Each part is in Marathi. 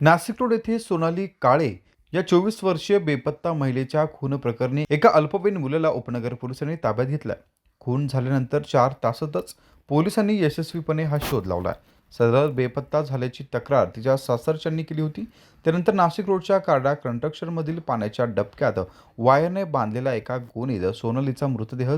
नाशिक रोड येथे सोनाली काळे या चोवीस वर्षीय बेपत्ता महिलेच्या खून प्रकरणी एका अल्पवयीन मुलाला उपनगर पोलिसांनी ताब्यात घेतला खून झाल्यानंतर चार तासातच पोलिसांनी यशस्वीपणे हा शोध लावला सदर बेपत्ता झाल्याची तक्रार तिच्या सासरच्यांनी केली होती. त्यानंतर नाशिक रोडच्या कार्डा कंट्रक्शनमधील पाण्याच्या डबक्यात वायरने बांधलेला एका गोणीत सोनालीचा मृतदेह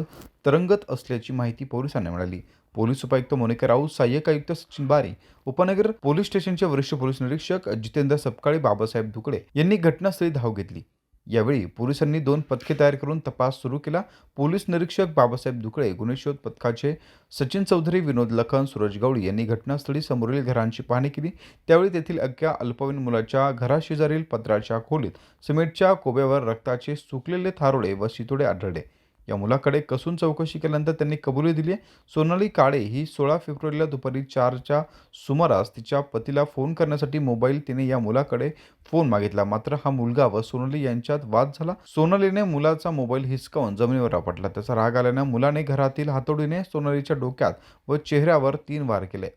तरंगत असल्याची माहिती पोलिसांना मिळाली. पोलीस उपायुक्त मोनिका राऊत सहाय्यक आयुक्त सचिन बारी उपनगर पोलीस स्टेशनचे वरिष्ठ पोलीस निरीक्षक जितेंद्र सपकाळी बाबासाहेब धुकडे यांनी घटनास्थळी धाव घेतली. यावेळी पोलिसांनी दोन पथके तयार करून तपास सुरू केला. पोलीस निरीक्षक बाबासाहेब दुकळे गुन्हेशोध पथकाचे सचिन चौधरी विनोद लखन सूरज गवळी यांनी घटनास्थळी समोरील घरांची पाहणी केली. त्यावेळी तेथील अख्या अल्पवयीन मुलाच्या घराशेजारील पत्राच्या खोलीत सिमेंटच्या कोब्यावर रक्ताचे सुकलेले थारोडे व शितोडे आढळले. या मुलाकडे कसून चौकशी केल्यानंतर त्यांनी कबुली दिली आहे. सोनाली काळे ही सोळा फेब्रुवारीला दुपारी चारच्या सुमारास तिच्या पतीला फोन करण्यासाठी मोबाईल तिने या मुलाकडे फोन मागितला. मात्र हा मुलगा व सोनाली यांच्यात वाद झाला. सोनालीने मुलाचा मोबाईल हिसकावून जमिनीवर आपटला. त्याचा राग आल्यानं मुलाने घरातील हातोडीने सोनालीच्या डोक्यात व चेहऱ्यावर तीन वार केले.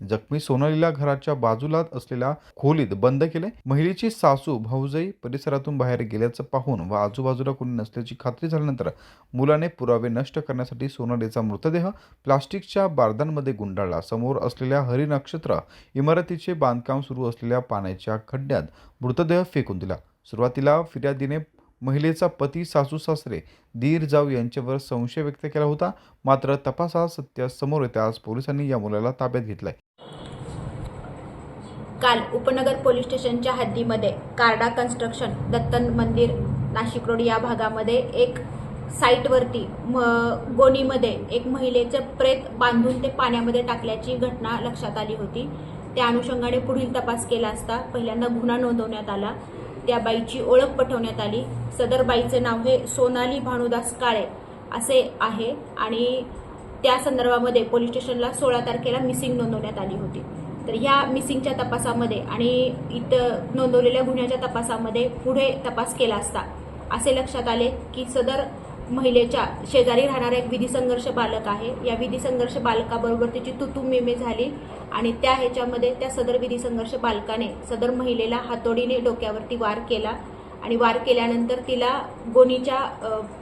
जखमी सोनालीला घराच्या बाजूला असलेल्या खोलीत बंद केले. महिलेची सासू भाऊजाई परिसरातून बाहेर गेल्याचं पाहून व आजूबाजूला कोणी नसल्याची खात्री झाल्यानंतर मुलाने पुरावे नष्ट करण्यासाठी सोनालीचा मृतदेह प्लास्टिकच्या बारदांमध्ये गुंडाळला. समोर असलेल्या हरिनक्षत्र इमारतीचे बांधकाम सुरू असलेल्या पाण्याच्या खड्ड्यात मृतदेह फेकून दिला. सुरुवातीला फिर्यादीने महिलेचा पती सासू सासरे धीर जाऊ यांच्यावर संशय व्यक्त केला होता. मात्र तपासात सत्य समोर येताच पोलिसांनी या मुलाला ताब्यात घेतलाय. काल उपनगर पोलीस स्टेशनच्या हद्दीमध्ये कार्डा कन्स्ट्रक्शन दत्तन मंदिर नाशिक रोड या भागामध्ये एक साईटवरती म गोणीमध्ये एक महिलेचं प्रेत बांधून ते पाण्यामध्ये टाकल्याची घटना लक्षात आली होती. त्या अनुषंगाने पुढील तपास केला असता पहिल्यांदा गुन्हा नोंदवण्यात आला. त्या बाईची ओळख पटवण्यात आली. सदर बाईचं नाव हे सोनाली भानुदास काळे असे आहे आणि त्या संदर्भामध्ये पोलीस स्टेशनला सोळा तारखेला मिसिंग नोंदवण्यात आली होती. तर ह्या मिसिंगच्या तपासामध्ये आणि इथं नोंदवलेल्या गुन्ह्याच्या तपासामध्ये पुढे तपास केला असता असे लक्षात आले की सदर महिलेच्या शेजारी राहणारा एक विधी संघर्ष बालक आहे. या विधी संघर्ष बालकाबरोबर तिची तुतू मेमे झाली आणि त्या ह्याच्यामध्ये त्या सदर विधी संघर्ष बालकाने सदर महिलेला हातोडीने डोक्यावरती वार केला आणि वार केल्यानंतर तिला गोणीच्या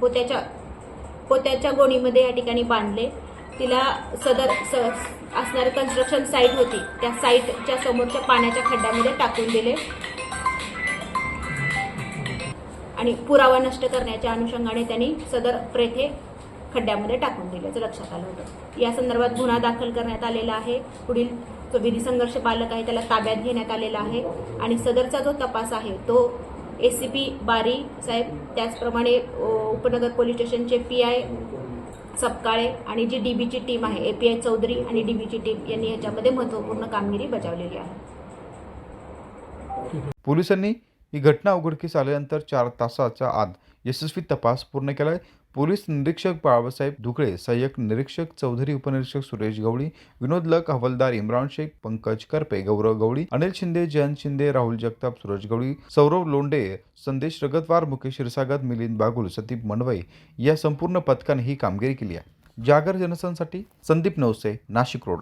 पोत्याच्या पोत्याच्या गोणीमध्ये या ठिकाणी बांधले. तिला सदर स असणारी कन्स्ट्रक्शन साईट होती. त्या साईटच्या समोरच्या पाण्याच्या खड्ड्यामध्ये टाकून दिले. आणि पुरावा नष्ट करण्याच्या अनुषंगाने त्यांनी सदर प्रेथे खड्ड्यामध्ये टाकून दिल्याचं लक्षात आलं होतं. या संदर्भात गुन्हा दाखल करण्यात आलेला आहे. पुढील जो विधी संघर्ष बालक आहे त्याला ताब्यात घेण्यात आलेला आहे. आणि सदरचा जो तपास आहे तो ए सी पी बारी साहेब त्याचप्रमाणे उपनगर पोलीस स्टेशनचे पी आय सपकाळे आणि जी डी बीची टीम आहे ए पी आय चौधरी आणि डी बीची टीम यांनी याच्यामध्ये महत्त्वपूर्ण कामगिरी बजावलेली आहे. पोलिसांनी ही घटना उघडकीस आल्यानंतर चार तासाच्या आत यशस्वी तपास पूर्ण केलाय. पोलीस निरीक्षक बाबासाहेब धुकळे सहाय्यक निरीक्षक चौधरी उपनिरीक्षक सुरेश गवळी विनोद लक हवालदार इम्रान शेख पंकज करपे गौरव गवळी अनिल शिंदे जयंत शिंदे राहुल जगताप सुरज गवळी सौरव लोंडे संदेश रगतवार मुकेश क्षीरसागर मिलिंद बागुल सतीप मनवई या संपूर्ण पथकाने ही कामगिरी केली आहे. जागर जनसनसाठी संदीप नवसे नाशिक रोड.